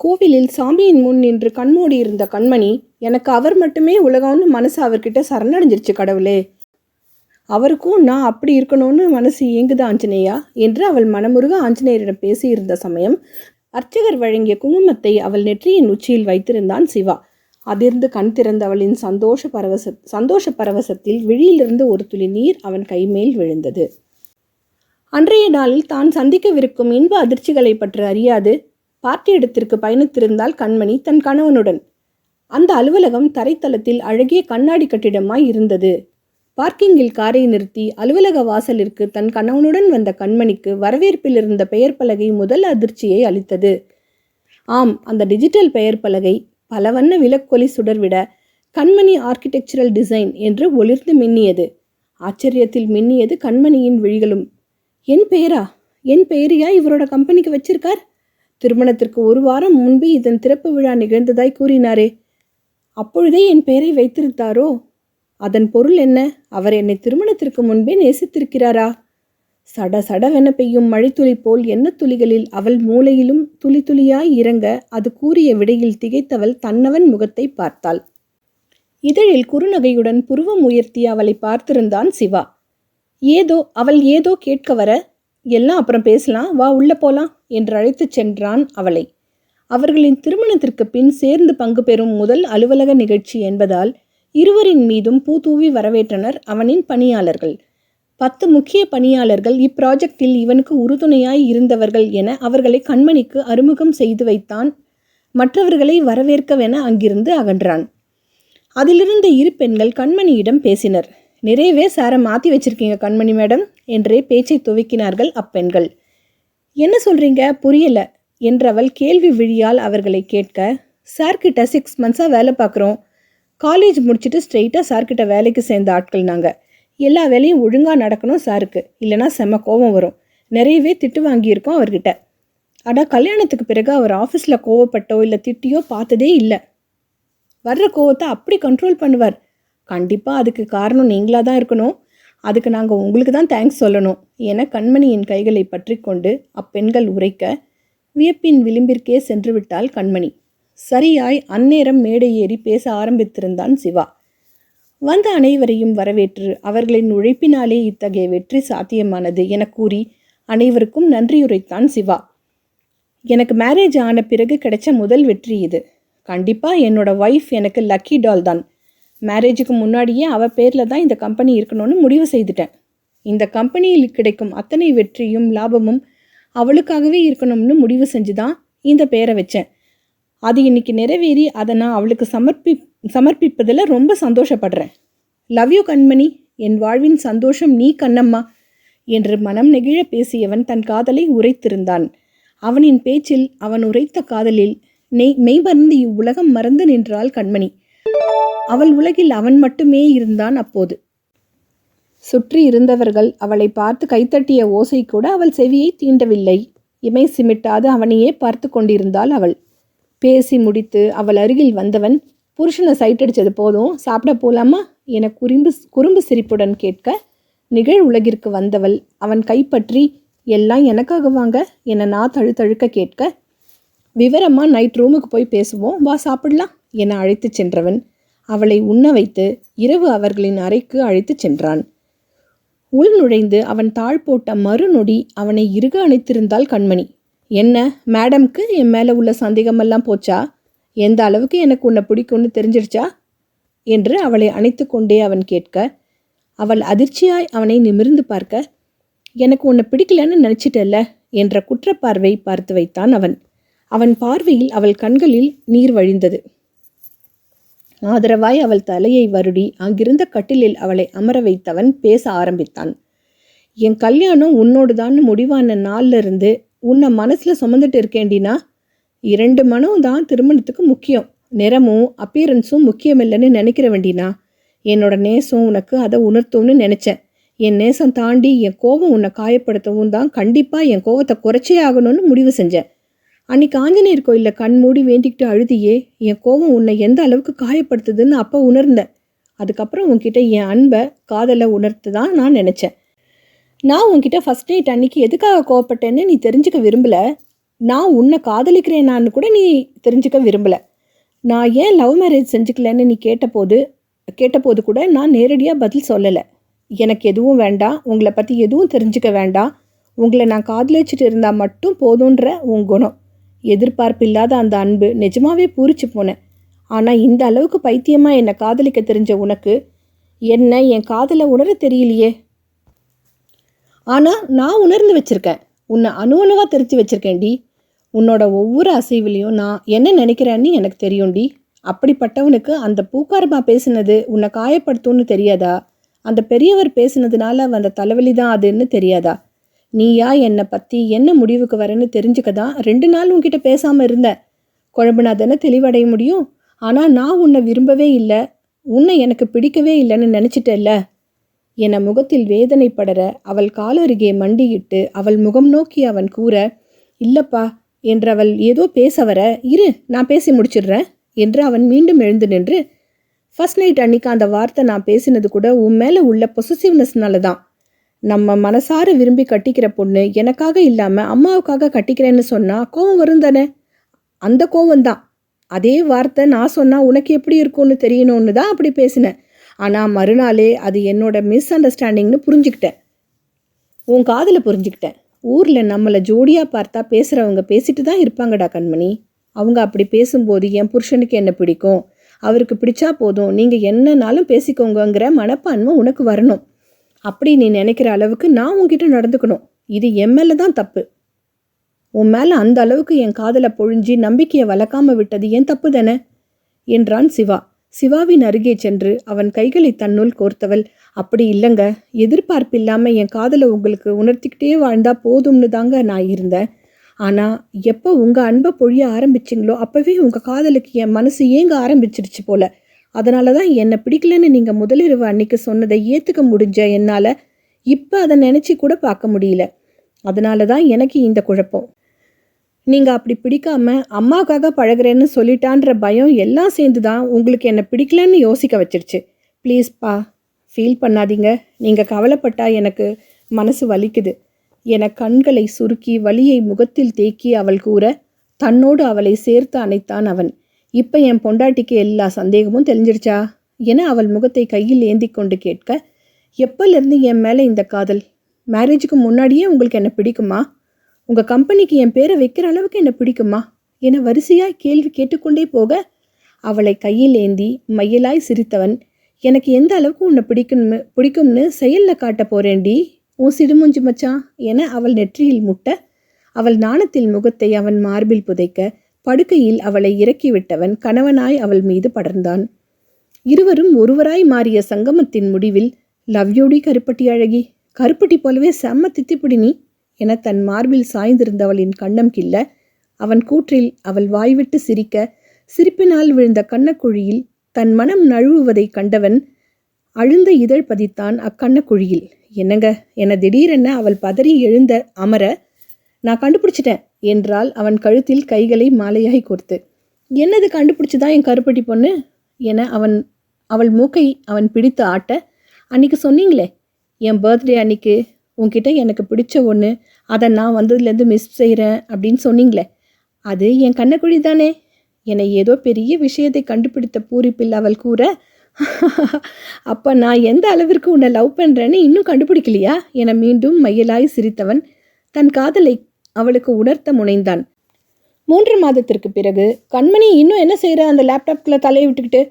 கோவிலில் சாமியின் முன் நின்று கண்மூடி இருந்த கண்மணி எனக்கு அவர் மட்டுமே உலகம்னு மனசு அவர்கிட்ட சரணடைஞ்சிருச்சு கடவுளே. அவருக்கும் நான் அப்படி இருக்கணும்னு மனசு இயங்குது ஆஞ்சநேயா? என்று அவள் மனமுருக ஆஞ்சநேயரிடம் பேசியிருந்த சமயம் அர்ச்சகர் வழங்கிய குங்குமத்தை அவள் நெற்றியின் உச்சியில் வைத்திருந்தான் சிவா. அதிர்ந்து கண் திறந்த அவளின் சந்தோஷ பரவச சந்தோஷ பரவசத்தில் விழியிலிருந்து ஒரு துளி நீர் அவன் கைமேல் விழுந்தது. அன்றைய நாளில் தான் சந்திக்கவிருக்கும் இன்ப அதிர்ச்சிகளை பற்றி அறியாது. பார்ட்டி இடத்திற்கு பயணித்திருந்தால் கண்மணி தன் கணவனுடன். அந்த அலுவலகம் தரைத்தளத்தில் அழகிய கண்ணாடி கட்டிடமாய் இருந்தது. பார்க்கிங்கில் காரை நிறுத்தி அலுவலக வாசலிற்கு தன் கணவனுடன் வந்த கண்மணிக்கு வரவேற்பில் இருந்த பெயர் பலகை முதல் அதிர்ச்சியை அளித்தது. ஆம் அந்த டிஜிட்டல் பெயர் பலகை பல வண்ண விலக்கொலி சுடர்விட கண்மணி ஆர்கிடெக்சரல் டிசைன் என்று ஒளிர்ந்து மின்னியது. ஆச்சரியத்தில் மின்னியது கண்மணியின் விழிகளும். என் பெயரா? என் பெயரையா இவரோட கம்பெனிக்கு வச்சிருக்கார்? திருமணத்திற்கு ஒரு வாரம் முன்பு இதன் திறப்பு விழா நிகழ்ந்ததாய் கூறினாரே. அப்பொழுதே என் பெயரை வைத்திருந்தாரோ? அதன் பொருள் என்ன? அவர் என்னை திருமணத்திற்கு முன்பே நேசித்திருக்கிறாரா? சட சடவென பெய்யும் மழைத்துளி போல் என்ன துளிகளில் அவள் மூளையிலும் துளி துளியாய் இறங்க அது கூறிய விடையில் திகைத்தவள் தன்னவன் முகத்தை பார்த்தாள். இதழில் குறுநகையுடன் புருவம் உயர்த்தி அவளை பார்த்திருந்தான் சிவா. ஏதோ அவள் ஏதோ கேட்க வர எல்லாம் அப்புறம் பேசலாம். வா உள்ளே போலாம் என்று அழைத்துச் சென்றான் அவளை. அவர்களின் திருமணத்திற்கு பின் சேர்ந்து பங்கு பெறும் முதல் அலுவலக நிகழ்ச்சி என்பதால் இருவரின் மீதும் பூதூவி வரவேற்றனர் அவனின் பணியாளர்கள். பத்து முக்கிய பணியாளர்கள் இப்ராஜெக்டில் இவனுக்கு உறுதுணையாய் இருந்தவர்கள் என அவர்களை கண்மணிக்கு அறிமுகம் செய்து வைத்தான். மற்றவர்களை வரவேற்கவென அங்கிருந்து அகன்றான். அதிலிருந்த இரு பெண்கள் கண்மணியிடம் பேசினர். நிறையவே சாரை மாற்றி வச்சிருக்கீங்க கண்மணி மேடம் என்றே பேச்சை துவக்கினார்கள் அப்பெண்கள். என்ன சொல்கிறீங்க புரியல என்றவள் கேள்வி விழியால் அவர்களை கேட்க சார்கிட்ட சிக்ஸ் மந்த்ஸாக வேலை பார்க்குறோம் காலேஜ் முடிச்சுட்டு ஸ்ட்ரெயிட்டாக சார்கிட்ட வேலைக்கு சேர்ந்த ஆட்கள் நாங்கள் எல்லா வேலையும் ஒழுங்காக நடக்கணும் சாருக்கு இல்லைனா செம கோபம் வரும். நிறையவே திட்டு வாங்கியிருக்கோம் அவர்கிட்ட. ஆனால் கல்யாணத்துக்கு பிறகு அவர் ஆஃபீஸில் கோவப்பட்டோ இல்லை திட்டியோ பார்த்ததே இல்லை. வர்ற கோவத்தை அப்படி கண்ட்ரோல் பண்ணுவார். கண்டிப்பாக அதுக்கு காரணம் நீங்களாக தான் இருக்கணும். அதுக்கு நாங்கள் உங்களுக்கு தான் தேங்க்ஸ் சொல்லணும். என கண்மணியின் கைகளை பற்றி கொண்டு அப்பெண்கள் உரைக்க வியப்பின் விளிம்பிற்கே சென்று விட்டாள் கண்மணி. சரியாய் அந்நேரம் மேடை ஏறி பேச ஆரம்பித்திருந்தான் சிவா. வந்த அனைவரையும் வரவேற்று அவர்களின் உழைப்பினாலே இத்தகைய வெற்றி சாத்தியமானது என கூறி அனைவருக்கும் நன்றியுரைத்தான் சிவா. எனக்கு மேரேஜ் ஆன பிறகு கிடைச்ச முதல் வெற்றி இது. கண்டிப்பாக என்னோட ஒய்ஃப் எனக்கு லக்கி டால் தான். மேரேஜுக்கு முன்னாடியே அவள் பேரில் தான் இந்த கம்பெனி இருக்கணும்னு முடிவு செய்துட்டேன். இந்த கம்பெனியில் கிடைக்கும் அத்தனை வெற்றியும் லாபமும் அவளுக்காகவே இருக்கணும்னு முடிவு செஞ்சு தான் இந்த பேரை வச்சேன். அது இன்னைக்கு நிறைவேறி அதை நான் அவளுக்கு சமர்ப்பி சமர்ப்பிப்பதில் ரொம்ப சந்தோஷப்படுறேன். லவ் யூ கண்மணி என் வாழ்வின் சந்தோஷம் நீ கண்ணம்மா என்று மனம் நெகிழ பேசியவன் தன் காதலை உரைத்திருந்தான். அவனின் பேச்சில் அவன் உரைத்த காதலில் நெய் மெய்மறந்து இவ்வுலகம் மறந்து நின்றாள் கண்மணி. அவள் உலகில் அவன் மட்டுமே இருந்தான் அப்போது. சுற்றி இருந்தவர்கள் அவளை பார்த்து கைத்தட்டிய ஓசை கூட அவள் செவியை தீண்டவில்லை. இமை சிமிட்டாது அவனையே பார்த்து கொண்டிருந்தாள் அவள். பேசி முடித்து அவள் அருகில் வந்தவன் புருஷனை சைட் அடித்தது போதும் சாப்பிட போலாமா? என குறும்பு குறும்பு சிரிப்புடன் கேட்க நிகழ் உலகிற்கு வந்தவள். அவன் கைப்பற்றி எல்லாம் எனக்காக வாங்க என நான் தழுத்தழுக்க கேட்க விவரமாக நைட் ரூமுக்கு போய் பேசுவோம். வா சாப்பிடலாம். என அழைத்துச் சென்றவன் அவளை உண்ண வைத்து இரவு அவர்களின் அறைக்கு அழைத்துச் சென்றான். உள் நுழைந்து அவன் தாழ் போட்ட மறுநொடி அவனை இறுக அணைத்திருந்தாள் கண்மணி. என்ன மேடம்க்கு? என் மேலே உள்ள சந்தேகமெல்லாம் போச்சா? எந்த அளவுக்கு எனக்கு உன்னை பிடிக்கும்னு தெரிஞ்சிருச்சா என்று அவளை அணைத்து கொண்டே அவன் கேட்க அவள் அதிர்ச்சியாய் அவனை நிமிர்ந்து பார்க்க எனக்கு உன்னை பிடிக்கலன்னு நினச்சிட்டல்ல? என்ற குற்றப்பார்வை பார்த்து வைத்தான் அவன். அவன் பார்வையில் அவள் கண்களில் நீர் வழிந்தது. ஆதரவாய் அவள் தலையை வருடி அங்கிருந்த கட்டிலில் அவளை அமர வைத்தவன் பேச ஆரம்பித்தான். என் கல்யாணம் உன்னோடு முடிவான நாள்ல இருந்து உன்னை மனசில் சுமந்துட்டு இருக்கேண்டினா இரண்டு மனம் தான் திருமணத்துக்கு முக்கியம். நிறமும் அப்பியரன்ஸும் முக்கியமில்லைன்னு நினைக்கிற வேண்டினா என்னோட நேசம் உனக்கு அதை உணர்த்தும்னு நினச்சேன். என் நேசம் தாண்டி என் கோபம் உன்னை காயப்படுத்தவும் தான் கண்டிப்பாக என் கோபத்தை குறைச்சே ஆகணும்னு முடிவு செஞ்சேன். அன்னைக்கு ஆஞ்சநேயர் கோயிலில் கண் மூடி வேண்டிக்கிட்டு அழுதியே என் கோபம் உன்னை எந்த அளவுக்கு காயப்படுத்துதுன்னு அப்போ உணர்ந்தேன். அதுக்கப்புறம் உன்கிட்ட என் அன்பை காதலை உணர்த்து தான் நான் நினச்சேன். நான் உன்கிட்ட ஃபஸ்ட் டேட் அன்னைக்கு எதுக்காக கோவப்பட்டேன்னு நீ தெரிஞ்சுக்க விரும்பல. நான் உன்னை காதலிக்கிறேனான்னு கூட நீ தெரிஞ்சுக்க விரும்பலை. நான் ஏன் லவ் மேரேஜ் செஞ்சுக்கலன்னு நீ கேட்டபோது கேட்டபோது கூட நான் நேரடியாக பதில் சொல்லலை. எனக்கு எதுவும் வேண்டாம் உங்களை பற்றி எதுவும் தெரிஞ்சுக்க வேண்டாம். உங்களை நான் காதலிச்சிட்டு இருந்தால் மட்டும் போதுன்ற உன் குணம். எதிர்பார்ப்பில்லாத அந்த அன்பு நிஜமாவே பூரிச்சு போனேன் ஆனால் இந்த அளவுக்கு பைத்தியமாக என்னை காதலிக்க தெரிஞ்ச உனக்கு? என்ன என் காதலை உணர தெரியலையே? ஆனால் நான் உணர்ந்து வச்சிருக்கேன். உன்னை அணு அணுவாக தெரிஞ்சு வச்சுருக்கேன்டி. உன்னோட ஒவ்வொரு அசைவிலையும் நான் என்ன நினைக்கிறேன்னு எனக்கு தெரியும்டி. அப்படிப்பட்டவனுக்கு அந்த பூக்காரமா பேசுனது உன்னை காயப்படுத்தும்னு தெரியாதா? அந்த பெரியவர் பேசுனதுனால வந்த தலைவலி தான் அதுன்னு தெரியாதா? நீயா என்னை பற்றி என்ன முடிவுக்கு வரேன்னு தெரிஞ்சுக்க தான் ரெண்டு நாள் உன்கிட்ட பேசாமல் இருந்தேன் குழம்புனா தானே தெளிவடைய முடியும். ஆனால் நான் உன்னை விரும்பவே இல்லை. உன்னை எனக்கு பிடிக்கவே இல்லைன்னு நினச்சிட்டல்ல. என முகத்தில் வேதனை படர அவள் காலருகே மண்டியிட்டு அவள் முகம் நோக்கி அவன் கூற இல்லப்பா என்றவள் ஏதோ பேச வர இரு நான் பேசி முடிச்சிடுறேன் என்று அவன் மீண்டும் எழுந்து நின்று ஃபர்ஸ்ட் நைட் அன்னைக்கு அந்த வார்த்தை நான் பேசினது கூட உன் மேலே உள்ள பொசசிவ்னஸ்னால தான் நம்ம மனசார விரும்பி கட்டிக்கிற பொண்ணு எனக்காக இல்லாமல் அம்மாவுக்காக கட்டிக்கிறேன்னு சொன்னால் கோவம் வரும் தானே? அந்த கோவம் தான். அதே வார்த்தை நான் சொன்னால் உனக்கு எப்படி இருக்கும்னு தெரியணும்னு தான் அப்படி பேசினேன். ஆனால் மறுநாளே அது என்னோட மிஸ் அண்டர்ஸ்டாண்டிங்னு புரிஞ்சுக்கிட்டேன். உன் காதில் புரிஞ்சுக்கிட்டேன். ஊரில் நம்மளை ஜோடியாக பார்த்தா பேசுகிறவங்க பேசிட்டு தான் இருப்பாங்கடா கண்மணி. அவங்க அப்படி பேசும்போது என் புருஷனுக்கு என்ன பிடிக்கும்? அவருக்கு பிடிச்சா போதும். நீங்கள் என்னன்னாலும் பேசிக்கோங்கங்கிற மனப்பான்மை உனக்கு வரணும். அப்படி நீ நினைக்கிற அளவுக்கு நான் உன்கிட்ட நடந்துக்கணும். இது என் மேலே தான் தப்பு. உன் மேலே அந்த அளவுக்கு என் காதலை பொழிஞ்சி நம்பிக்கையை வளர்க்காம விட்டது ஏன் தப்பு தானே? என்றான் சிவா. சிவாவின் அருகே சென்று அவன் கைகளை தன்னுள் கோர்த்தவள் அப்படி இல்லைங்க. எதிர்பார்ப்பில்லாமல் என் காதலை உங்களுக்கு உணர்த்திக்கிட்டே வாழ்ந்தா போதும்னு தாங்க நான் இருந்தேன். ஆனால் எப்போ உங்கள் அன்பை பொழிய ஆரம்பிச்சிங்களோ அப்போவே உங்கள் காதலுக்கு என் மனசு ஏங்க ஆரம்பிச்சிருச்சு போல? அதனால தான் என்னை பிடிக்கலன்னு நீங்கள் முதலிரவு அன்னைக்கு சொன்னதை ஏற்றுக்க முடிஞ்ச என்னால் இப்போ அதை நினச்சி கூட பார்க்க முடியல. அதனால தான் எனக்கு இந்த குழப்பம். நீங்கள் அப்படி பிடிக்காம அம்மாவுக்காக பழகுறேன்னு சொல்லிட்டான்ற பயம் எல்லாம் சேர்ந்து தான் உங்களுக்கு என்னை பிடிக்கலன்னு யோசிக்க வச்சிருச்சு. ப்ளீஸ்ப்பா ஃபீல் பண்ணாதீங்க. நீங்கள் கவலைப்பட்டா எனக்கு மனசு வலிக்குது. என கண்களை சுருக்கி வலியை முகத்தில் தேக்கி அவள் கூற தன்னோடு அவளை சேர்த்து அணைத்தான் அவன். இப்போ என் பொண்டாட்டிக்கு எல்லா சந்தேகமும் தெரிஞ்சிருச்சா என அவள் முகத்தை கையில் ஏந்தி கொண்டு கேட்க எப்போலேருந்து என் மேலே இந்த காதல்? மேரேஜுக்கு முன்னாடியே உங்களுக்கு என்ன பிடிக்குமா? உங்கள் கம்பெனிக்கு என் பேரை வைக்கிற அளவுக்கு என்ன பிடிக்குமா? என வரிசையாய் கேள்வி கேட்டுக்கொண்டே போக அவளை கையில் ஏந்தி மையலாய் சிரித்தவன் எனக்கு எந்த அளவுக்கு உன்னை பிடிக்கும்னு பிடிக்கும்னு செயலில் காட்ட போறேன்டி? உன் சிடுமுஞ்சு மச்சான் என அவள் நெற்றியில் முட்ட அவள் நாணத்தில் முகத்தை அவன் மார்பில் புதைக்க படுக்கையில் அவளை இறக்கிவிட்டவன் கணவனாய் அவள் மீது படர்ந்தான். இருவரும் ஒருவராய் மாறிய சங்கமத்தின் முடிவில் லவ்யோடி கருப்பட்டி அழகி கருப்பட்டி போலவே செம்ம தித்திப்பிடி நீ என தன் மார்பில் சாய்ந்திருந்தவளின் கண்ணம் கில்ல அவன் கூற்றில் அவள் வாய்விட்டு சிரிக்க சிரிப்பினால் விழுந்த கண்ணக்குழியில் தன் மனம் நழுவுவதை கண்டவன் அழுந்த இதழ் பதித்தான் அக்கண்ணக்குழியில். என்னங்க என திடீரென அவள் பதறி எழுந்த அமர நான் கண்டுபிடிச்சிட்டேன். என்றால் அவன் கழுத்தில் கைகளை மாலையாய் கோர்த்து. என்னது கண்டுபிடிச்சுதான் என் கருப்பட்டி பொண்ணு? என அவன் அவள் மூக்கை அவன் பிடித்து ஆட்ட. அன்னைக்கு சொன்னீங்களே என் பர்த்டே அன்னைக்கு உன்கிட்ட எனக்கு பிடிச்ச ஒன்று அதை நான் வந்ததுலேருந்து மிஸ் செய்கிறேன் அப்படின்னு சொன்னீங்களே அது என் கண்ணக்குழி தானே? என்னை ஏதோ பெரிய விஷயத்தை கண்டுபிடித்த பூரிப்பில் அவள் கூற அப்போ நான் எந்த அளவிற்கு உன்னை லவ் பண்ணுறேன்னு இன்னும் கண்டுபிடிக்கலையா? என மீண்டும் மையலாய் சிரித்தவன். தன் காதலை அவளுக்கு உணர்த்த முனைந்தான். மூன்று மாதத்திற்கு பிறகு கண்மணி இன்னும் என்ன செய்கிற அந்த லேப்டாப்குள்ளே தலையை விட்டுக்கிட்டு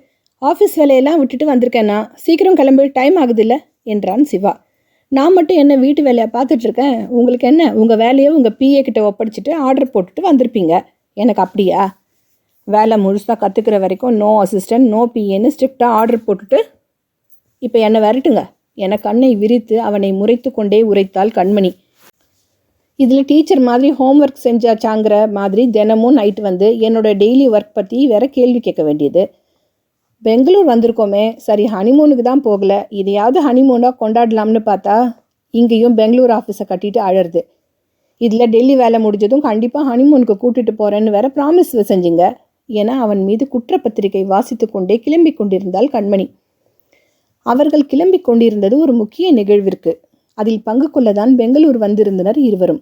ஆஃபீஸ் வேலையெல்லாம் விட்டுட்டு வந்திருக்கேன்னா சீக்கிரம் கிளம்பி டைம் ஆகுதில்ல என்றான் சிவா. நான் மட்டும் என்ன வீட்டு வேலையை பார்த்துட்ருக்கேன்? உங்களுக்கு என்ன? உங்கள் வேலையை உங்கள் பிஏ கிட்ட ஒப்படைச்சிட்டு ஆர்டர் போட்டுட்டு வந்திருப்பீங்க. எனக்கு அப்படியா? வேலை முழுசாக கற்றுக்கிற வரைக்கும் நோ அசிஸ்டன்ட் நோ பிஏன்னு ஸ்ட்ரிக்டாக ஆர்டர் போட்டுட்டு இப்போ என்னை விரட்டுங்க. என கண்ணை விரித்து அவனை முறைத்து கொண்டே உரைத்தாள் கண்மணி. இதில் டீச்சர் மாதிரி ஹோம் ஒர்க் செஞ்சாச்சாங்கிற மாதிரி தினமும் நைட் வந்து என்னோடய டெய்லி ஒர்க் பற்றி வேற கேள்வி கேட்க வேண்டியது. பெங்களூர் வந்திருக்கோமே சரி ஹனிமூனுக்கு தான் போகல. இதையாவது ஹனிமூனாக கொண்டாடலாம்னு பார்த்தா இங்கேயும் பெங்களூர் ஆஃபீஸை கட்டிட்டு அழறது. இதில் டெல்லி வேலை முடிஞ்சதும் கண்டிப்பாக ஹனிமூனுக்கு கூட்டிகிட்டு போகிறேன்னு வேற ப்ராமிஸ் செஞ்சுங்க. என அவன் மீது குற்றப்பத்திரிகை வாசித்து கொண்டே கிளம்பி கொண்டிருந்தாள் கண்மணி. அவர்கள் கிளம்பி கொண்டிருந்தது ஒரு முக்கிய நிகழ்விற்கு. அதில் பங்கு கொள்ளதான் பெங்களூர் வந்திருந்தனர் இருவரும்.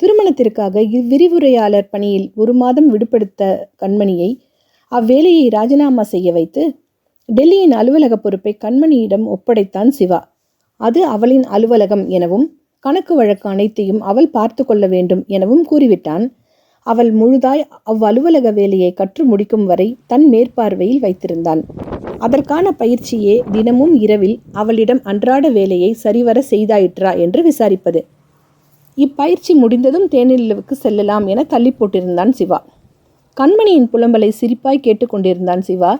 திருமணத்திற்காக இவ்விரிவுரையாளர் பணியில் ஒரு மாதம் விடுபடுத்த கண்மணியை அவ்வேலையை ராஜினாமா செய்ய வைத்து டெல்லியின் அலுவலக பொறுப்பை கண்மணியிடம் ஒப்படைத்தான் சிவா. அது அவளின் அலுவலகம் எனவும் கணக்கு வழக்கு அனைத்தையும் அவள் பார்த்து கொள்ள வேண்டும் எனவும் கூறிவிட்டான். அவள் முழுதாய் அவ்வலுவலக வேலையை கற்று முடிக்கும் வரை தன் மேற்பார்வையில் வைத்திருந்தான். அதற்கான பயிற்சியே தினமும் இரவில் அவளிடம் அன்றாட வேலையை சரிவர செய்தாயிற்றா என்று விசாரிப்பது. இப்பயிற்சி முடிந்ததும் தேனிலவுக்கு செல்லலாம் என தள்ளி போட்டிருந்தான் சிவா. கண்மணியின் புலம்பலை சிரிப்பாய் கேட்டுக்கொண்டிருந்தான் சிவா.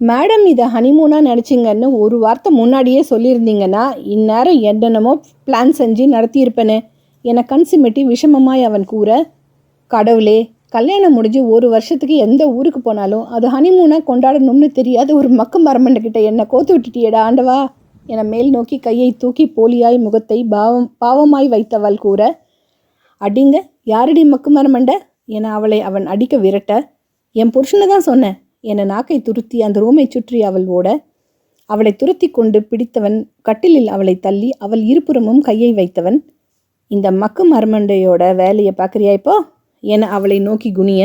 மேடம் இதை ஹனிமூனாக நினச்சிங்கன்னு ஒரு வார்த்தை முன்னாடியே சொல்லியிருந்தீங்கன்னா இந்நேரம் என்னென்னமோ பிளான் செஞ்சு நடத்தியிருப்பேனே என கண் சிமிட்டி விஷமமாய் அவன் கூற கடவுளே கல்யாணம் முடிஞ்சு ஒரு வருஷத்துக்கு எந்த ஊருக்கு போனாலும் அது ஹனிமூனாக கொண்டாடணும்னு தெரியாத ஒரு மக்கு மரமண்டுக்கிட்ட என்னை கோத்து விட்டுட்டியடா ஆண்டவா. என மேல் நோக்கி கையை தூக்கி போலியாய் முகத்தை பாவம் பாவமாய் வைத்தவள் கூற அடிங்க யாரடி மக்கு மரமண்ட? என அவளை அவன் அடிக்க விரட்ட என் புருஷனை தான் சொன்னேன். என நாக்கை துருத்தி அந்த ரூமை சுற்றி அவள் ஓட அவளை துரத்தி கொண்டு பிடித்தவன் கட்டிலில் அவளை தள்ளி அவள் இருபுறமும் கையை வைத்தவன். இந்த மக்கு மரமண்டையோட வேலையை பார்க்குறியா இப்போ? என அவளை நோக்கி குனிய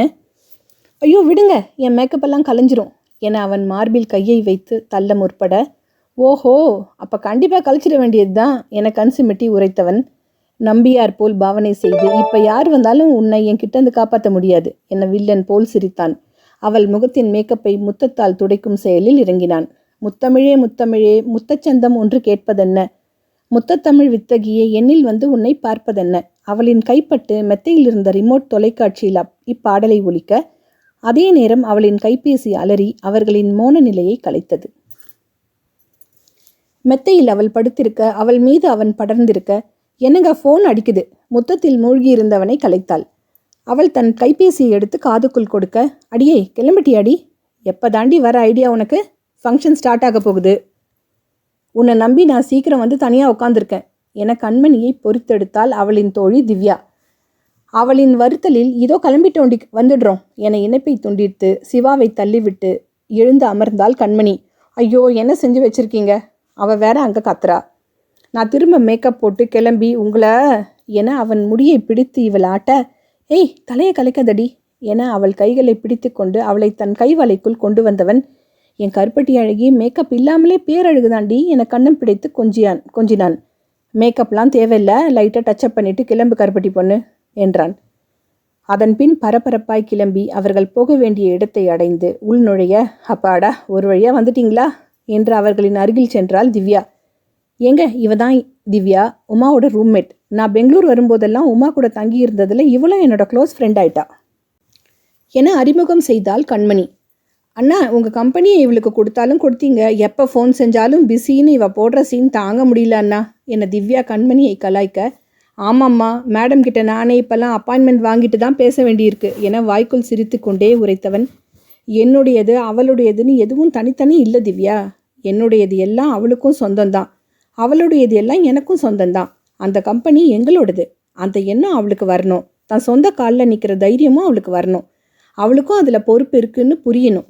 ஐயோ விடுங்க என் மேக்கப் எல்லாம் கலைஞ்சிரும் என அவன் மார்பில் கையை வைத்து தள்ள முற்பட ஓஹோ அப்போ கண்டிப்பாக கழிச்சிட வேண்டியது தான் என கன்சிமிட்டி உரைத்தவன். நம்பியார் போல் பாவனை செய்து இப்போ யார் வந்தாலும் உன்னை என் கிட்டேருந்து காப்பாற்ற முடியாது என வில்லன் போல் சிரித்தான். அவள் முகத்தின் மேக்கப்பை முத்தத்தால் துடைக்கும் செயலில் இறங்கினான். முத்தமிழே முத்தமிழே முத்தச்சந்தம் ஒன்று கேட்பதென்ன? முத்தத்தமிழ் வித்தகியே எண்ணில் வந்து உன்னை பார்ப்பதென்ன? அவளின் கைப்பட்டு மெத்தையில் இருந்த ரிமோட் தொலைக்காட்சியில் அப் இப்பாடலை ஒலிக்க அதே நேரம் அவளின் கைபேசி அலறி அவர்களின் மோன நிலையை கலைத்தது. மெத்தையில் அவள் படுத்திருக்க அவள் மீது அவன் படர்ந்திருக்க என்னங்க ஃபோன் அடிக்குது? முத்தத்தில் மூழ்கியிருந்தவனை கலைத்தாள். அவள் தன் கைபேசியை எடுத்து காதுக்குள் கொடுக்க அடியே கிளம்பிட்டி அடி எப்போ தாண்டி வர ஐடியா உனக்கு? ஃபங்க்ஷன் ஸ்டார்ட் ஆக போகுது. உன்னை நம்பி நான் சீக்கிரம் வந்து தனியாக உட்காந்துருக்கேன் என கண்மணியை பொறுத்தெடுத்தாள் அவளின் தோழி திவ்யா. அவளின் வருத்தலில் இதோ கிளம்பிட்டோண்டி வந்துடுறோம் என இணைப்பை துண்டித்து சிவாவை தள்ளிவிட்டு எழுந்து அமர்ந்தாள் கண்மணி. ஐயோ என்ன செஞ்சு வச்சிருக்கீங்க? அவ வேற அங்கே கத்துறா. நான் திரும்ப மேக்கப் போட்டு கிளம்பி உங்களை என அவன் முடியை பிடித்து இவள் ஆட்ட ஏய் தலையை கலைக்காதடி என அவள் கைகளை பிடித்து கொண்டு அவளை தன் கைவலைக்குள் கொண்டு வந்தவன் என் கருப்பட்டி அழகி மேக்கப் இல்லாமலே பேரழகுதாண்டி என கண்ணம் பிடித்து கொஞ்சியான் கொஞ்சினான். மேக்கப்லாம் தேவையில்லை லைட்டாக டச்சப் பண்ணிட்டு கிளம்பு கருப்பட்டி பொண்ணு என்றான். அதன் பின் பரபரப்பாய் கிளம்பி அவர்கள் போக வேண்டிய இடத்தை அடைந்து உள்நுழைய அப்பாடா ஒரு வழியாக வந்துட்டீங்களா? என்று அவர்களின் அருகில் சென்றாள் திவ்யா. ஏங்க இவ தான் திவ்யா உமாவோட ரூம்மேட் நான் பெங்களூர் வரும்போதெல்லாம் உமா கூட தங்கி இருந்ததில் இவளும் என்னோட க்ளோஸ் ஃப்ரெண்ட் ஆயிட்டா. என அறிமுகம் செய்தாள் கண்மணி. அண்ணா உங்கள் கம்பெனியை இவளுக்கு கொடுத்தாலும் கொடுத்தீங்க. எப்போ ஃபோன் செஞ்சாலும் பிஸின்னு இவள் போடுற சீன் தாங்க முடியல அண்ணா. என்னை திவ்யா கண்மணியை கலாய்க்க. ஆமாம்மா மேடம் கிட்ட நானே இப்போல்லாம் அப்பாயின்மெண்ட் வாங்கிட்டு தான் பேச வேண்டியிருக்கு. என வாய்க்குள் சிரித்து கொண்டே உரைத்தவன் என்னுடையது அவளுடையதுன்னு எதுவும் தனித்தனி இல்லை திவ்யா. என்னுடையது எல்லாம் அவளுக்கும் சொந்தம்தான். அவளுடையது எல்லாம் எனக்கும் சொந்தம்தான். அந்த கம்பெனி எங்களோடது. அந்த எண்ணம் அவளுக்கு வரணும். தன் சொந்த காலில் நிற்கிற தைரியமும் அவளுக்கு வரணும். அவளுக்கும் அதில் பொறுப்பு இருக்குன்னு புரியணும்.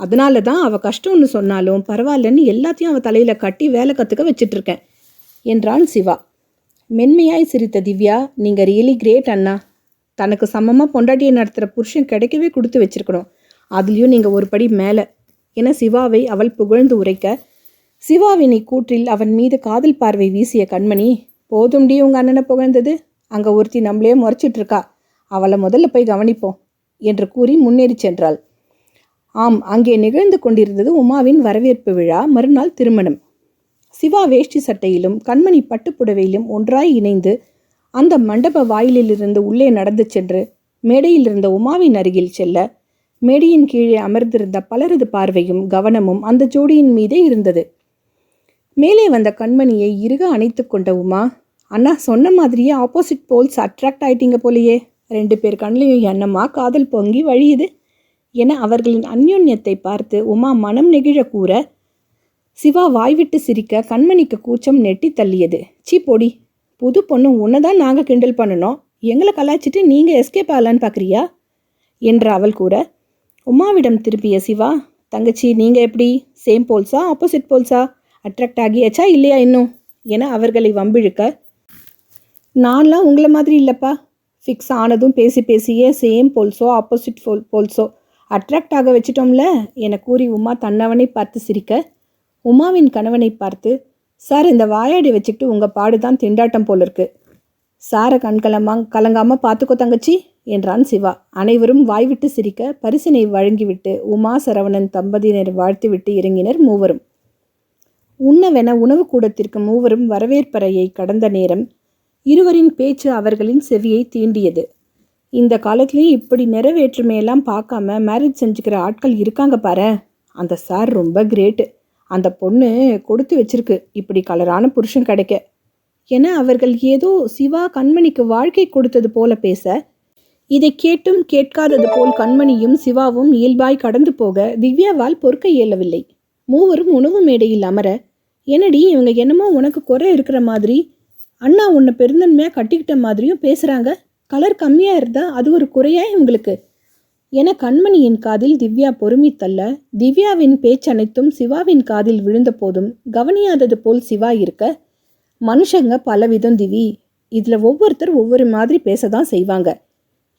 அதனால தான் அவள் கஷ்டம்னு சொன்னாலும் பரவாயில்லன்னு எல்லாத்தையும் அவள் தலையில் கட்டி வேலை கற்றுக்க வச்சிட்ருக்கேன் என்றான் சிவா. மென்மையாய் சிரித்த திவ்யா நீங்கள் ரியலி கிரேட் அண்ணா. தனக்கு சமமாக பொண்டாட்டியை நடத்துகிற புருஷன் கிடைக்கவே கொடுத்து வச்சிருக்கணும். அதுலேயும் நீங்கள் ஒரு படி மேலே என சிவாவை அவள் புகழ்ந்து உரைக்க சிவாவினை கூற்றில் அவன் மீது காதல் பார்வை வீசிய கண்மணி போதும்டி உங்கள் அண்ணனை புகழ்ந்தது? அங்கே ஒருத்தி நம்மளே முறைச்சிட்ருக்கா அவளை முதல்ல போய் கவனிப்போம் என்று கூறி முன்னேறி சென்றாள். ஆம் அங்கே நிகழ்ந்து கொண்டிருந்தது உமாவின் வரவேற்பு விழா மறுநாள் திருமணம். சிவா வேஷ்டி சட்டையிலும் கண்மணி பட்டுப்புடவையிலும் ஒன்றாய் இணைந்து அந்த மண்டப வாயிலிலிருந்து உள்ளே நடந்து சென்று மேடையில் இருந்த உமாவின் அருகில் செல்ல மேடையின் கீழே அமர்ந்திருந்த பலரது பார்வையும் கவனமும் அந்த ஜோடியின் மீதே இருந்தது. மேலே வந்த கண்மணியை இறுக அணைத்து கொண்ட உமா அண்ணா சொன்ன மாதிரியே ஆப்போசிட் போல்ஸ் அட்ராக்ட் ஆயிட்டீங்க போலையே. ரெண்டு பேர் கண்ணிலையும் என்னம்மா காதல் பொங்கி வழியுது? என அவர்களின் அந்யோன்யத்தை பார்த்து உமா மனம் நெகிழ கூற சிவா வாய்விட்டு சிரிக்க கண்மணிக்கு கூச்சம் நெட்டி தள்ளியது. சீ பொடி புது பொண்ணு உன்னை தான் நாங்கள் கிண்டல் பண்ணணும். எங்களை கலாய்ச்சிட்டு நீங்கள் எஸ்கேப் ஆகலான்னு பார்க்குறியா என்று அவள் கூற உமாவிடம் திருப்பிய சிவா தங்கச்சி நீங்கள் எப்படி? சேம் போல்ஸா ஆப்போசிட் போல்ஸா அட்ராக்ட் ஆகியாச்சா இல்லையா இன்னும்? என அவர்களை வம்பிழுக்க நான்லாம் உங்களை மாதிரி இல்லைப்பா. ஃபிக்ஸ் ஆனதும் பேசி பேசியே சேம் போல்ஸோ ஆப்போசிட் போல் போல்ஸோ அட்ராக்ட் ஆக வச்சிட்டோம்ல? என கூறி உமா தன்னவனை பார்த்து சிரிக்க. உமாவின் கணவனை பார்த்து சார் இந்த வாயாடி வச்சுக்கிட்டு உங்கள் பாடு தான் திண்டாட்டம் போல இருக்கு சாரை கண்கலமா கலங்காமல் பார்த்துக்கோ தங்கச்சி என்றான் சிவா. அனைவரும் வாய்விட்டு சிரிக்க பரிசினை வழங்கிவிட்டு உமா சரவணன் தம்பதியினர் வாழ்த்துவிட்டு இறங்கினர் மூவரும். உண்ணவென உணவு கூடத்திற்கு மூவரும் வரவேற்பறையை கடந்த நேரம் இருவரின் பேச்சு அவர்களின் செவியை தீண்டியது. இந்த காலத்துலேயும் இப்படி நிறைவேற்றுமையெல்லாம் பார்க்காம மேரேஜ் செஞ்சுக்கிற ஆட்கள் இருக்காங்க பாரு. அந்த சார் ரொம்ப கிரேட்டு அந்த பொண்ணு கொடுத்து வச்சிருக்கு. இப்படி கலரான புருஷன் கிடைக்க. என அவர்கள் ஏதோ சிவா கண்மணிக்கு வாழ்க்கை கொடுத்தது போல பேச இதை கேட்டும் கேட்காதது போல் கண்மணியும் சிவாவும் இயல்பாய் கடந்து போக திவ்யாவால் பொறுக்க இயலவில்லை. மூவரும் உணவு மேடையில் அமர என்னடி இவங்க என்னமோ உனக்கு குறை இருக்கிற மாதிரி அண்ணா உன்னை பெருந்தன்மையாக கட்டிக்கிட்ட மாதிரியும் பேசுகிறாங்க கலர் கம்மியாக இருந்தால் அது ஒரு குறையா இவங்களுக்கு. என கண்மணியின் காதில் திவ்யா பொறுமி தள்ள திவ்யாவின் பேச்சனைத்தும் சிவாவின் காதில் விழுந்த போதும் கவனியாதது போல் சிவா இருக்க மனுஷங்க பலவிதம் திவி. இதில் ஒவ்வொருத்தர் ஒவ்வொரு மாதிரி பேச தான் செய்வாங்க.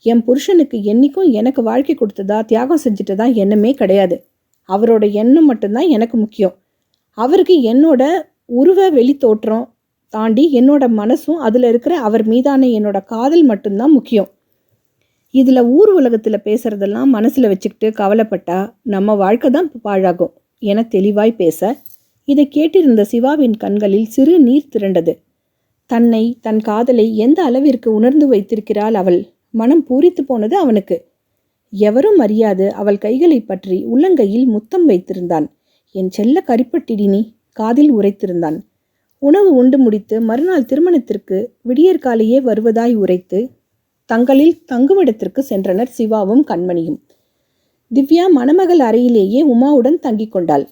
என் புருஷனுக்கு என்னைக்கும் எனக்கு வாழ்க்கை கொடுத்ததா தியாகம் செஞ்சுட்டதா எண்ணமே கிடையாது. அவரோட எண்ணம் மட்டும்தான் எனக்கு முக்கியம். அவருக்கு என்னோட உருவ வெளி தோற்றம் தாண்டி என்னோட மனசும் அதில் இருக்கிற அவர் மீதான என்னோட காதல் மட்டும்தான் முக்கியம். இதில் ஊர் உலகத்தில் பேசுகிறதெல்லாம் மனசில் வச்சுக்கிட்டு கவலைப்பட்டா நம்ம வாழ்க்கை தான் பாழாகும் என தெளிவாய் பேச இதை கேட்டிருந்த சிவாவின் கண்களில் சிறு நீர் திரண்டது. தன்னை தன் காதலை எந்த அளவிற்கு உணர்ந்து வைத்திருக்கிறாள் அவள்? மனம் பூரித்து போனது அவனுக்கு. எவரும் அறியாது அவள் கைகளை பற்றி உள்ளங்கையில் முத்தம் வைத்திருந்தான். என் செல்ல கரிப்பட்டிடினி காதில் உரைத்திருந்தான். உணவு உண்டு முடித்து மறுநாள் திருமணத்திற்கு விடியற்காலையே வருவதாய் உரைத்து தங்களில் தங்குமிடத்திற்கு சென்றனர் சிவாவும் கண்மணியும். திவ்யா மணமகள் அறையிலேயே உமாவுடன் தங்கிக் கொண்டாள்.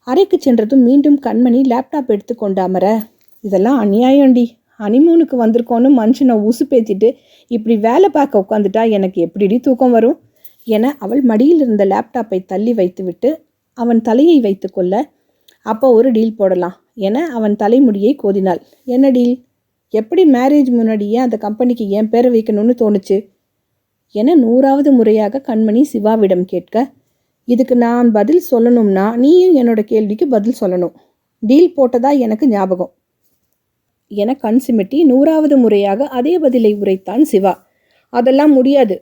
அறைக்கு சென்றதும் மீண்டும் கண்மணி லேப்டாப் எடுத்து அமர இதெல்லாம் அநியாயம்டி. ஹனிமூனுக்கு வந்திருக்கோன்னு மனுஷனை உசு பேத்திட்டு இப்படி வேலை பார்க்க உட்காந்துட்டா எனக்கு எப்படிடி தூக்கம் வரும்? என அவள் மடியில் இருந்த லேப்டாப்பை தள்ளி வைத்துவிட்டு அவன் தலையை வைத்துக்கொள்ள அப்போ ஒரு டீல் போடலாம். என அவன் தலைமுடியை கோதினாள். என்ன டீல்? எப்படி மேரேஜ் முன்னாடியே அந்த கம்பெனிக்கு என் பேரை வைக்கணும்னு தோணுச்சு? என நூறாவது முறையாக கண்மணி சிவாவிடம் கேட்க இதுக்கு நான் பதில் சொல்லணும்னா நீயும் என்னோட கேள்விக்கு பதில் சொல்லணும். டீல் போட்டதா எனக்கு ஞாபகம். என கண் சிமிட்டி நூறாவது முறையாக அதே பதிலை உரைத்தான் சிவா. அதெல்லாம் முடியாது.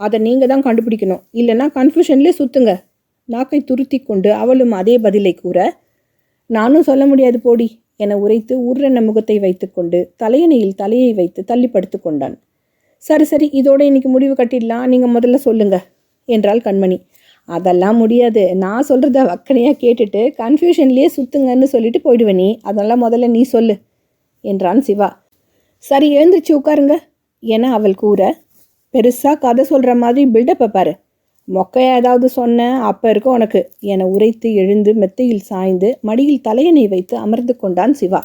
அதை நீங்கள் தான் கண்டுபிடிக்கணும். இல்லைன்னா கன்ஃபியூஷன்லேயே சுத்துங்க. நாக்கை துருத்தி கொண்டு அவளும் அதே பதிலை கூற நானும் சொல்ல முடியாது போடி என உரைத்து ஊர்ரென்ன முகத்தை வைத்துக்கொண்டு தலையணையில் தலையை வைத்து தள்ளி படுத்து கொண்டான். சரி சரி இதோட இன்னைக்கு முடிவு கட்டிடலாம். நீங்கள் முதல்ல சொல்லுங்க என்றாள் கண்மணி. அதெல்லாம் முடியாது. நான் சொல்கிறத வக்கனையாக கேட்டுட்டு கன்ஃபியூஷன்லேயே சுத்துங்கன்னு சொல்லிட்டு போயிடுவேன் நீ. அதெல்லாம் முதல்ல நீ சொல்லு என்றான் சிவா. சரி எழுந்திரிச்சு உட்காருங்க என அவள் கூற. பெருசாக கதை சொல்கிற மாதிரி பில்டப்பை பாரு. மொக்கையா ஏதாவது சொன்னேன் அப்போ இருக்க உனக்கு. என உரைத்து எழுந்து மெத்தையில் சாய்ந்து மடியில் தலையணை வைத்து அமர்ந்து கொண்டான் சிவா.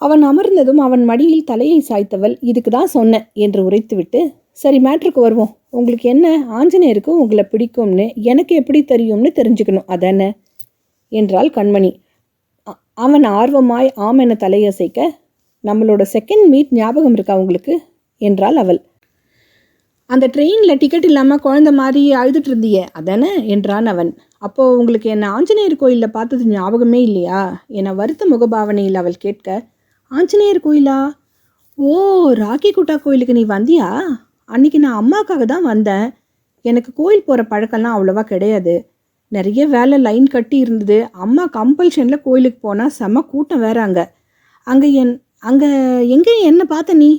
அவன் அமர்ந்ததும் அவன் மடியில் தலையை சாய்த்தவள் இதுக்கு தான் சொன்னேன் என்று உரைத்துவிட்டு சரி மேட்ருக்கு வருவோம். உங்களுக்கு என்ன? ஆஞ்சநேயருக்கு உங்களை பிடிக்கும்னு எனக்கு எப்படி தெரியும்னு தெரிஞ்சுக்கணும் அதானே என்றாள் கண்மணி. அவன் ஆர்வமாய் ஆம் என தலையசைக்க நம்மளோட செகண்ட் மீட் ஞாபகம் இருக்கா உங்களுக்கு? என்றாள் அவள். அந்த ட்ரெயினில் டிக்கெட் இல்லாமல் குழந்த மாதிரி அழுதுட்டு இருந்தியே. அதானே? என்றான் அவன். அப்போது உங்களுக்கு என்னை ஆஞ்சநேயர் கோயிலில் பார்த்தது ஞாபகமே இல்லையா? என வருத்த முகபாவனையில் அவள் கேட்க ஆஞ்சநேயர் கோயிலா? ஓ ராக்கி குட்டா கோயிலுக்கு நீ வந்தியா? அன்னைக்கு நான் அம்மாக்காக தான் வந்தேன். எனக்கு கோயில் போகிற பழக்கம்லாம் அவ்வளோவா கிடையாது. நிறைய வேலை லைன் கட்டி இருந்தது. அம்மா கம்பல்ஷனில் கோயிலுக்கு போனால் செம கூட்டம் வேற அங்கே. அங்கே என் அங்கே எங்கே என்ன பார்த்த நீ?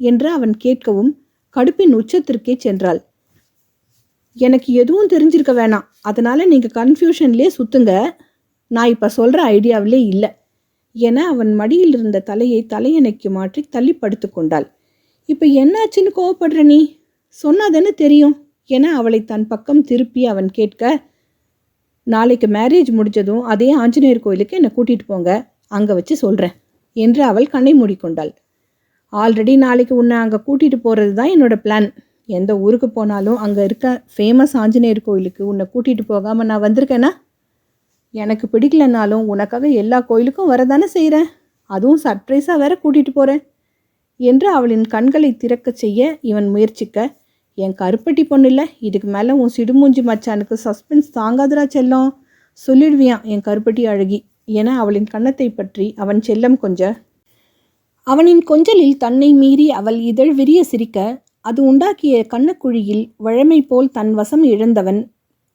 என்று அவன் கேட்கவும் கடுப்பின் உச்சத்திற்கே சென்றாள். எனக்கு எதுவும் தெரிஞ்சிருக்க வேணாம். அதனால நீங்கள் கன்ஃபியூஷன்லேயே சுத்துங்க. நான் இப்போ சொல்கிற ஐடியாவிலே இல்லை. என அவன் மடியில் இருந்த தலையை தலையணைக்கு மாற்றி தள்ளி படுத்து கொண்டாள். இப்போ என்னாச்சுன்னு கோவப்படுற நீ? சொன்னாதானே தெரியும். என அவளை தன் பக்கம் திருப்பி அவன் கேட்க நாளைக்கு மேரேஜ் முடிஞ்சதும் அதே ஆஞ்சநேயர் கோயிலுக்கு என்னை கூட்டிகிட்டு போங்க. அங்கே வச்சு சொல்கிறேன் என்று அவள் கண்ணை மூடிக்கொண்டாள். ஆல்ரெடி நாளைக்கு உன்னை அங்கே கூட்டிகிட்டு போகிறது தான் என்னோட பிளான் எந்த ஊருக்கு போனாலும் அங்கே இருக்க ஃபேமஸ் ஆஞ்சநேயர் கோயிலுக்கு உன்னை கூட்டிகிட்டு போகாமல் நான் வந்திருக்கேன்னா எனக்கு பிடிக்கலனாலும் உனக்காக எல்லா கோயிலுக்கும் வரதானே செய்கிறேன் அதுவும் சர்ப்ரைஸாக வேற கூட்டிகிட்டு போகிறேன் என்று அவளின் கண்களை திறக்கச் செய்ய இவன் முயற்சிக்க என் கருப்பட்டி பொண்ணு இல்லை இதுக்கு மேலே உன் சிடுமூஞ்சி மச்சானுக்கு சஸ்பென்ஸ் தாங்காதரா செல்லம். சொல்லிடுவியான் என் கருப்பட்டி அழகி என அவளின் கன்னத்தை பற்றி அவன் செல்லம் கொஞ்சம் அவனின் கொஞ்சலில் தன்னை மீறி அவள் இதழ் விரிய சிரிக்க அது உண்டாக்கிய கண்ணக்குழியில் வழமை போல் தன் வசம் இழந்தவன்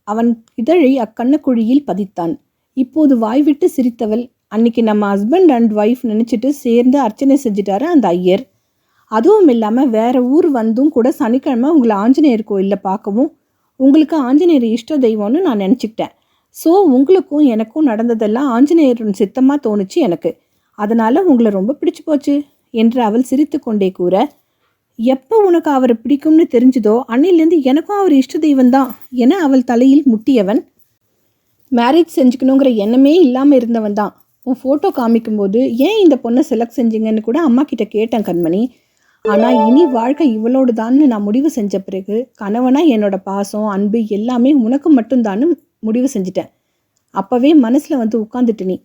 அவன் இதழை அக்கண்ணக்குழியில் பதித்தான். இப்போது வாய்விட்டு சிரித்தவள் அன்னைக்கு நம்ம ஹஸ்பண்ட் அண்ட் ஒய்ஃப் நினச்சிட்டு சேர்ந்து அர்ச்சனை செஞ்சிட்டாரு அந்த ஐயர். அதுவும் இல்லாமல் வேற ஊர் வந்தும் கூட சனிக்கிழமை உங்களை ஆஞ்சநேயர் கோயிலில் பார்க்கவும் உங்களுக்கு ஆஞ்சநேயர் இஷ்ட தெய்வம்னு நான் நினச்சிக்கிட்டேன். ஸோ உங்களுக்கும் எனக்கும் நடந்ததெல்லாம் ஆஞ்சநேயரின் சித்தமாக தோணுச்சு எனக்கு. அதனால் உங்களை ரொம்ப பிடிச்சு போச்சு என்று அவள் சிரித்து கொண்டே கூற எப்போ உனக்கு அவரை பிடிக்கும்னு தெரிஞ்சுதோ அன்னையிலேருந்து எனக்கும் அவர் இஷ்ட தெய்வம்தான் என அவள் தலையில் முட்டியவன். மேரேஜ் செஞ்சுக்கணுங்கிற எண்ணமே இல்லாமல் இருந்தவன் தான். உன் ஃபோட்டோ காமிக்கும்போது ஏன் இந்த பொண்ணை செலக்ட் செஞ்சீங்கன்னு கூட அம்மா கிட்ட கேட்டேன் கண்மணி. ஆனால் இனி வாழ்க்கை இவளோடு தான்னு நான் முடிவு செஞ்ச பிறகு கணவனா என்னோட பாசம் அன்பு எல்லாமே உனக்கு மட்டும்தான்னு முடிவு செஞ்சிட்டேன். அப்போவே மனசில் வந்து உட்காந்துட்டு நீ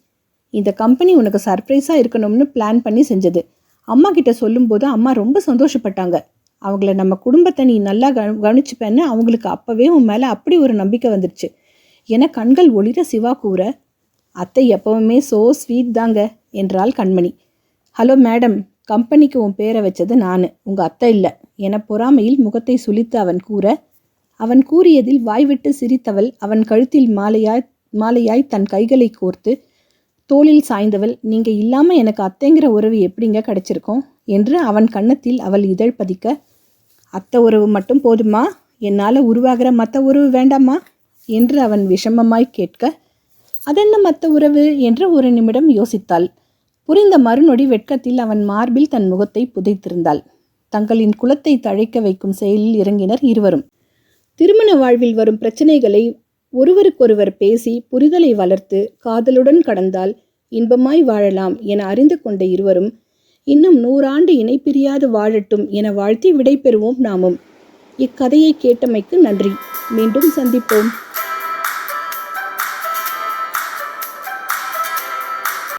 இந்த கம்பெனி உனக்கு சர்ப்ரைஸாக இருக்கணும்னு பிளான் பண்ணி செஞ்சது. அம்மா கிட்ட சொல்லும்போது அம்மா ரொம்ப சந்தோஷப்பட்டாங்க. அவங்கள நம்ம குடும்பத்தை நீ நல்லா கவ கவனிச்சுப்பேன்னு அவங்களுக்கு அப்போவே உன் மேலே அப்படி ஒரு நம்பிக்கை வந்துடுச்சு என கண்கள் ஒளிர சிவா கூற அத்தை எப்பவுமே சோ ஸ்வீட் தாங்க என்றாள் கண்மணி. ஹலோ மேடம் கம்பெனிக்கு உன் பேரை வச்சது நான். உங்கள் அத்தை இல்லை என பொறாமையில் முகத்தை சுளித்து அவன் கூற அவன் கூறியதில் வாய்விட்டு சிரித்தவள் அவன் கழுத்தில் மாலையாய் மாலையாய் தன் கைகளை கோர்த்து தோளில் சாய்ந்தவள் நீங்க இல்லாம எனக்கு அத்தைங்கிற உறவு எப்படிங்க கிடைச்சிருக்கும்? என்று அவன் கன்னத்தில் அவள் இதழ் பதிக்க அத்தை உறவு மட்டும் போதுமா? என்னால் உருவாகிற மற்ற உறவு வேண்டாமா? என்று அவன் விஷமமாய் கேட்க அதென்ன மற்ற உறவு? என்று ஒரு நிமிடம் யோசித்தாள். புரிந்த மறுநொடி வெட்கத்தில் அவன் மார்பில் தன் முகத்தை புதைத்திருந்தாள். தங்களின் குலத்தை தழைக்க வைக்கும் செயலில் இறங்கினர் இருவரும். திருமண வாழ்வில் வரும் பிரச்சனைகளை ஒருவருக்கொருவர் பேசி புரிதலை வளர்த்து காதலுடன் கடந்தால் இன்பமாய் வாழலாம் என அறிந்து கொண்ட இருவரும் இன்னும் நூறாண்டு இணைப்பிரியாது வாழட்டும் என வாழ்த்தி விடைபெறுவோம் நாமும். இக்கதையை கேட்டமைக்கு நன்றி. மீண்டும் சந்திப்போம்.